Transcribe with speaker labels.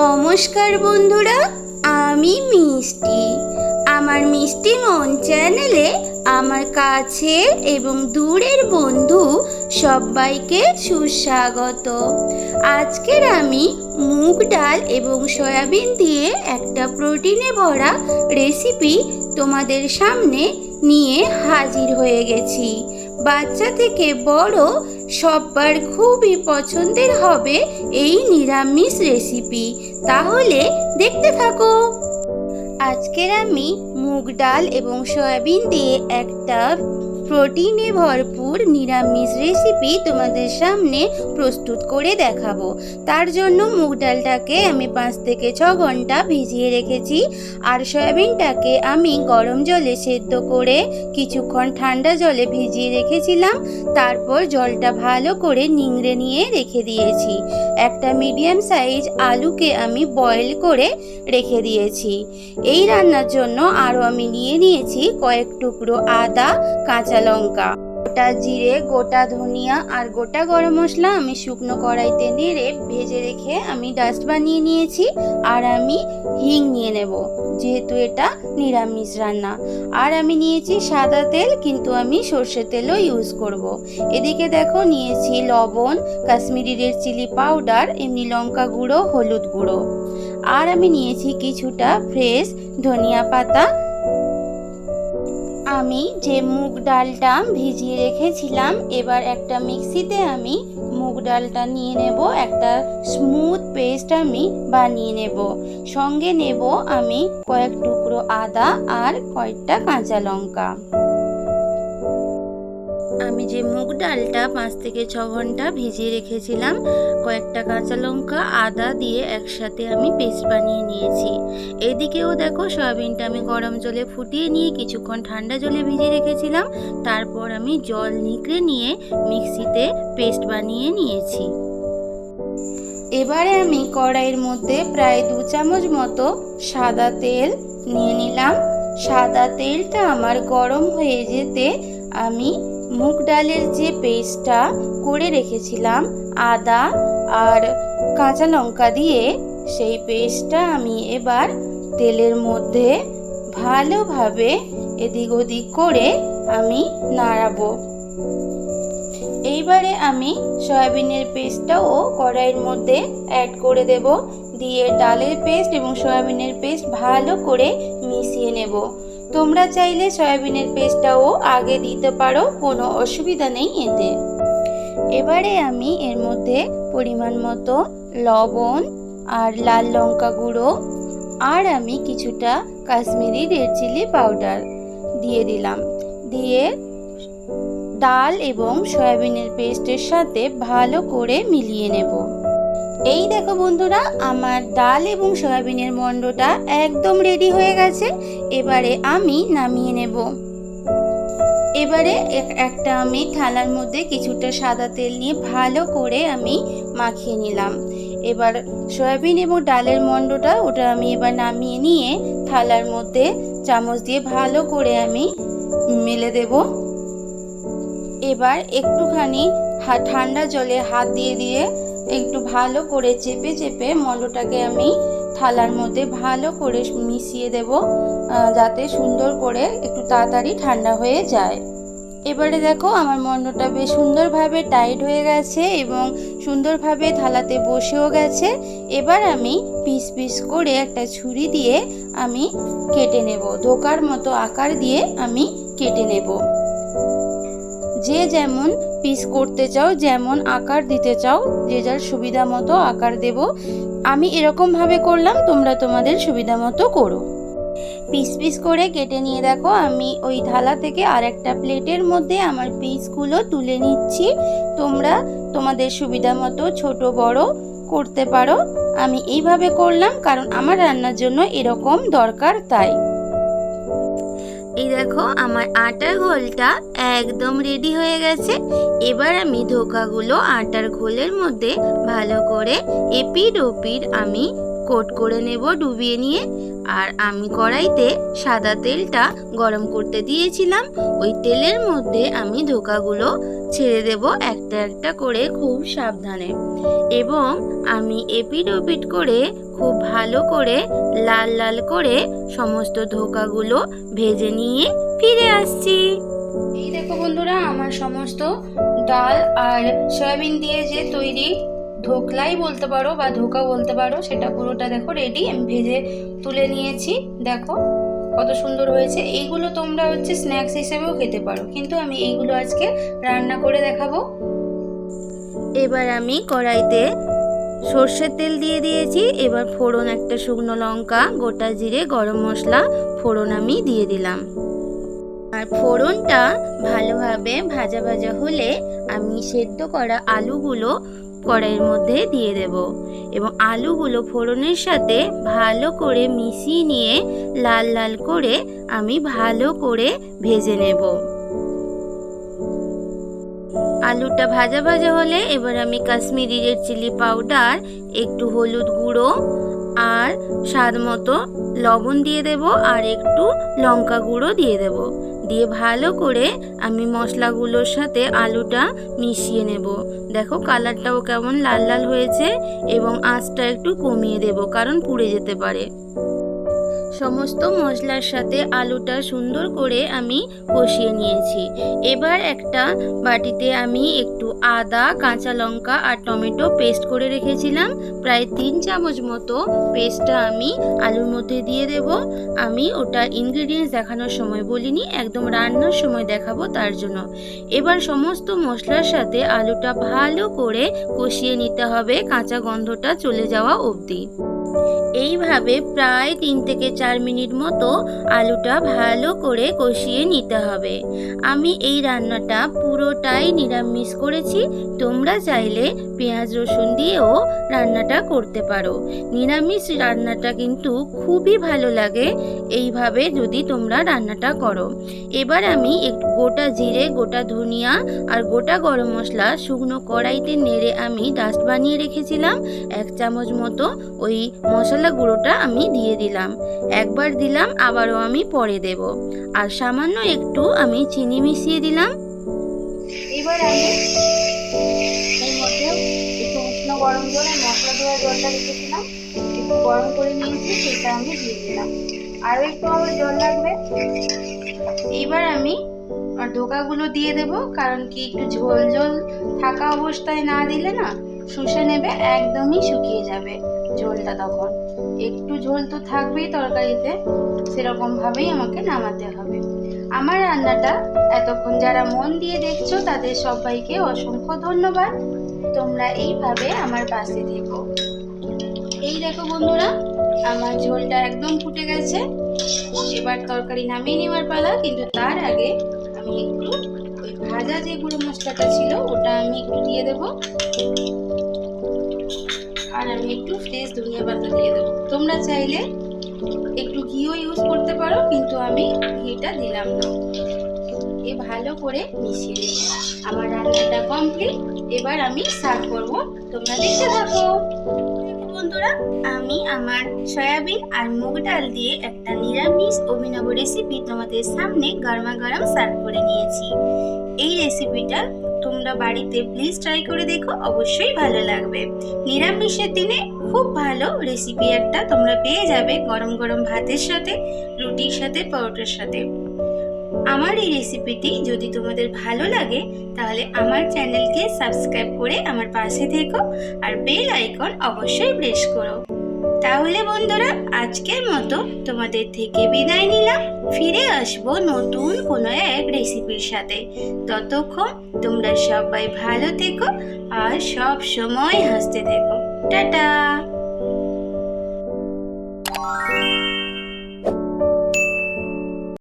Speaker 1: নমস্কার বন্ধুরা, আমি মিষ্টি। আমার মিষ্টি মন চ্যানেলে আমার কাছের এবং দূরের বন্ধু সবাইকে সুস্বাগত। আজকের আমি মুগ ডাল এবং সয়াবিন দিয়ে একটা প্রোটিনে ভরা রেসিপি তোমাদের সামনে নিয়ে হাজির হয়ে গেছি। বাচ্চা থেকে বড় সব্বার খুবই পছন্দের হবে এই নিরামিষ রেসিপি তাহলে দেখতে থাকো। আজকের আমি মুগ ডাল এবং সয়াবিন দিয়ে একটা প্রোটিনে ভরপুর নিরামিষ রেসিপি তোমাদের সামনে প্রস্তুত করে দেখাবো। তার জন্য মুগ ডালটাকে আমি পাঁচ থেকে ছ ঘণ্টা ভিজিয়ে রেখেছি আর সয়াবিনটাকে আমি গরম জলে সেদ্ধ করে কিছুক্ষণ ঠান্ডা জলে ভিজিয়ে রেখেছিলাম। তারপর জলটা ভালো করে নিংড়ে নিয়ে রেখে দিয়েছি। একটা মিডিয়াম সাইজ আলুকে আমি বয়েল করে রেখে দিয়েছি। এই রান্নার জন্য আরও আমি নিয়ে নিয়েছি কয়েক টুকরো আদা, কাঁচা লঙ্কা। গোটা জিরে, গোটা ধনিয়া আর গোটা গরম মশলা আমি শুকনো কড়াইতে নেড়ে ভেজে রেখে আমি ডাস্ট বানিয়ে নিয়েছি আর আমি হিং নিয়ে নেব, যেহেতু এটা নিরামিষ রান্না আর আমি নিয়েছি সাদা তেল, কিন্তু আমি সর্ষে তেলও ইউজ করব। এদিকে দেখো নিয়েছি লবণ, কাশ্মীরি রেড চিলি পাউডার, এমনি লঙ্কা গুঁড়ো, হলুদ গুঁড়ো আর আমি নিয়েছি কিছুটা ফ্রেশ ধনিয়া পাতা আমি যে মুগ ডালটা ভিজিয়ে রেখেছিলাম, এবার একটা মিক্সিতে আমি মুগ ডালটা নিয়ে নেব, একটা স্মুথ পেস্ট আমি বানিয়ে নেব। সঙ্গে নেব আমি কয়েক টুকরো আদা আর কয়েকটা কাঁচা লঙ্কা। আমি যে মুগ ডালটা পাঁচ থেকে ছ ঘণ্টা ভিজিয়ে রেখেছিলাম, কয়েকটা কাঁচা লঙ্কা, আদা দিয়ে একসাথে আমি পেস্ট বানিয়ে নিয়েছি। এদিকেও দেখো সয়াবিনটা আমি গরম জলে ফুটিয়ে নিয়ে কিছুক্ষণ ঠান্ডা জলে ভিজিয়ে রেখেছিলাম, তারপর আমি জল নিকড়ে নিয়ে মিক্সিতে পেস্ট বানিয়ে নিয়েছি। এবারে আমি কড়াইয়ের মধ্যে প্রায় দু চামচ মতো সাদা তেল নিয়ে নিলাম। সাদা তেলটা আমার গরম হয়ে যেতে আমি মুগ ডালের যে পেস্টটা করে রেখেছিলাম, আদা আর কাঁচা লঙ্কা দিয়ে, সেই পেস্টটা আমি এবার তেলের মধ্যে ভালোভাবে এদিক ওদিক করে আমি নাড়াবো। এইবারে আমি সয়াবিনের পেস্টটাও কড়াইয়ের মধ্যে অ্যাড করে দেব, দিয়ে ডালের পেস্ট এবং সয়াবিনের পেস্ট ভালো করে মিশিয়ে নেব। তোমরা চাইলে সয়াবিনের পেস্টটাও আগে দিতে পারো, কোনো অসুবিধা নেই এতে। এবারে আমি এর মধ্যে পরিমাণ মতো লবণ আর লাল লঙ্কা গুঁড়ো আর আমি কিছুটা কাশ্মীরি রেড চিলি পাউডার দিয়ে দিলাম। দিয়ে ডাল এবং সয়াবিনের পেস্টের সাথে ভালো করে মিলিয়ে নেব। এই দেখো বন্ধুরা, আমার ডাল এবং সয়াবিনের মণ্ডটা একদম রেডি হয়ে গেছে। এবারে আমি নামিয়ে নেব। এবারে এক- একটা আমি থালার মধ্যে কিছুটা সাদা তেল নিয়ে ভালো করে আমি মাখিয়ে নিলাম। এবার সয়াবিন এবং ডালের মণ্ডটা ওটা আমি এবার নামিয়ে নিয়ে থালার মধ্যে চামচ দিয়ে ভালো করে আমি মেলে দেবো। এবার একটুখানি ঠান্ডা জলে হাত দিয়ে দিয়ে একটু ভালো করে চেপে চেপে মণ্ডটাকে আমি থালার মধ্যে ভালো করে মিশিয়ে দেব যাতে সুন্দর করে একটু তাড়াতাড়ি ঠান্ডা হয়ে যায়। এবারে দেখো আমার মণ্ডটা বেশ সুন্দরভাবে টাইট হয়ে গেছে এবং সুন্দরভাবে থালাতে বসেও গেছে। এবার আমি পিস পিস করে একটা ছুরি দিয়ে আমি কেটে নেব, ধোকার মতো আকার দিয়ে আমি কেটে নেব। যে যেমন পিস করতে চাও, যেমন আকার দিতে চাও, যে যার সুবিধা মতো আকার দেব। আমি এরকমভাবে করলাম, তোমরা তোমাদের সুবিধা মতো করো। পিস পিস করে কেটে নিয়ে দেখো, আমি ওই থালা থেকে আর একটা প্লেটের মধ্যে আমার পিসগুলো তুলে নিচ্ছি। তোমরা তোমাদের সুবিধা মতো ছোট, বড় করতে পারো। আমি এইভাবে করলাম, কারণ আমার রান্নার জন্য এরকম দরকার তাই। এই দেখো, আমার আটার ঘোলটা একদম রেডি হয়ে গেছে। এবার আমি ধোকাগুলো আটার ঘোলের মধ্যে ভালো করে এপিড ওপিড আমি কোট করে নেব ডুবিয়ে নিয়ে। আর আমি কড়াইতে সাদা তেলটা গরম করতে দিয়েছিলাম। ওই তেলের মধ্যে আমি ধোকাগুলো ছেড়ে দেব একটা একটা করে খুব সাবধানে। এবং আমি এপিট ওপিট করে খুব ভালো করে লাল লাল করে সমস্ত ধোকাগুলো ভেজে নিয়ে ফিরে আসছি। এই দেখো বন্ধুরা, আমার সমস্ত ডাল আর সয়াবিন দিয়ে যে তৈরি ধোকলাই বলতে পারো বা ধোকা বলতে পারো, সেটা পুরোটা দেখো রেডি আমি ভেজে তুলে নিয়েছি। দেখো কত সুন্দর হয়েছে। এইগুলো তোমরা হচ্ছে স্ন্যাক্স হিসেবেও খেতে পারো। কিন্তু আমি এইগুলো আজকে রান্না করে দেখাবো। এবার আমি কড়াইতে সর্ষের তেল দিয়ে দিয়েছি। এবার ফোড়ন একটা শুকনো লঙ্কা, গোটা জিরে, গরম মশলা, ফোড়ন আমি দিয়ে দিলাম। আর ফোড়নটা ভালোভাবে ভাজা ভাজা হলে আমি সেদ্ধ করা আলুগুলো কড়াইয়ের মধ্যে দিয়ে দেব এবং আলুগুলো ফোড়নের সাথে ভালো করে মিশিয়ে নিয়ে লাল লাল করে আমি ভালো করে ভেজে নেব। আলুটা ভাজা ভাজা হলে এবার আমি কাশ্মীরি রেড চিলি পাউডার, একটু হলুদ গুঁড়ো আর স্বাদ মতো লবণ দিয়ে দেব আর একটু লঙ্কা গুঁড়ো দিয়ে দেব। দিয়ে ভালো করে আমি মশলাগুলোর সাথে আলুটা মিশিয়ে নেব। দেখো কালারটাও কেমন লাল লাল হয়েছে এবং আঁচটা একটু কমিয়ে দেব, কারণ পুড়ে যেতে পারে। সমস্ত মশলার সাথে আলুটা সুন্দর করে আমি কষিয়ে নিয়েছি। এবার একটা বাটিতে আমি একটু আদা, কাঁচা লঙ্কা আর টমেটো পেস্ট করে রেখেছিলাম। প্রায় তিন চামচ মতো পেস্টটা আমি আলুর মধ্যে দিয়ে দেব। আমি ওটা ইনগ্রিডিয়েন্টস দেখানোর সময় বলিনি, একদম রান্নার সময় দেখাবো তার জন্য। এবার সমস্ত মশলার সাথে আলুটা ভালো করে কষিয়ে নিতে হবে, কাঁচা গন্ধটা চলে যাওয়া অবধি। এইভাবে প্রায় তিন থেকে চার মিনিট মতো আলুটা ভালো করে কষিয়ে নিতে হবে। আমি এই রান্নাটা পুরোটাই নিরামিষ করেছি। তোমরা চাইলে পেঁয়াজ রসুন দিয়েও রান্নাটা করতে পারো। নিরামিষ রান্নাটা কিন্তু খুবই ভালো লাগে। এইভাবে যদি তোমরা রান্নাটা করো। এবার আমি একটু গোটা জিরে, গোটা ধনিয়া আর গোটা গরম মশলা শুকনো কড়াইতে নেড়ে আমি ডাস্ট বানিয়ে রেখেছিলাম। এক চামচ মতো ওই মশলা গুঁড়োটা আমি দিয়ে দিলাম। একবার দিলাম, আবারও আমি পরে দেব। আর সামান্য একটু আমি চিনি মিশিয়ে দিলাম। এবার আমি মধ্যে একটু উষ্ণ গরম জলে মশলা ধোয়া জলটা রেখেছিলাম। একটু গরম করে নিয়েছি, সেটা আমি দিয়ে দিলাম। আরও একটু আমার জল লাগবে। এইবার আমি ধোকাগুলো দিয়ে দেব, কারণ কি একটু ঝোল ঝোল থাকা অবস্থায় না দিলে না, শুষে নেবে, একদমই শুকিয়ে যাবে ঝোলটা তখন। একটু ঝোল তো থাকবেই তরকারিতে সেরকম ভাবেই আমাকে নামাতে হবে। আমার রান্নাটা এতক্ষণ যারা মন দিয়ে দেখছ, তাদের সবাইকে অসংখ্য ধন্যবাদ। তোমরা এইভাবে আমার পাশে থেকো। এই দেখো বন্ধুরা, আমার ঝোলটা একদম ফুটে গেছে। এবার তরকারি নামিয়ে নেওয়ার পালা, কিন্তু তার আগে আমি একটু ভাজা যে গুঁড়ো মশলাটা ছিল, ওটা আমি একটু দিয়ে দেবো। আর আমি একটু ফ্রেশ ধনিয়া পাতা দিয়ে দেবো। তোমরা চাইলে একটু ঘিও ইউজ করতে পারো, কিন্তু আমি ঘিটা দিলাম না। এ ভালো করে মিশিয়ে দেবো আমার রান্নাটা কমপ্লিট এবার আমি সার্ভ করব। তোমরা দেখতে থাকো। বন্ধুরা, আমি আমার সয়াবিন আর মুগ ডাল দিয়ে একটা নিরামিষ অভিনব রেসিপি তোমাদের সামনে গরমা গরম সার্ভ করে নিয়েছি। এই রেসিপিটা তোমরা বাড়িতে প্লিজ ট্রাই করে দেখো, অবশ্যই ভালো লাগবে। নিরামিষের দিনে খুব ভালো রেসিপি একটা তোমরা পেয়ে যাবে গরম গরম ভাতের সাথে, রুটির সাথে, পরোটার সাথে। আমার এই রেসিপিটি যদি তোমাদের ভালো লাগে, তাহলে আমার চ্যানেলকে সাবস্ক্রাইব করে আমার পাশে থেকো আর বেল আইকন অবশ্যই প্রেস করো। তাহলে বন্ধুরা, আজকের মতো তোমাদের থেকে বিদায় নিলাম। ফিরে আসব নতুন কোনো এক রেসিপির সাথে। ততক্ষণ তোমরা সবাই ভালো থেকো আর সব সময় হাসতে থেকো। টাটা!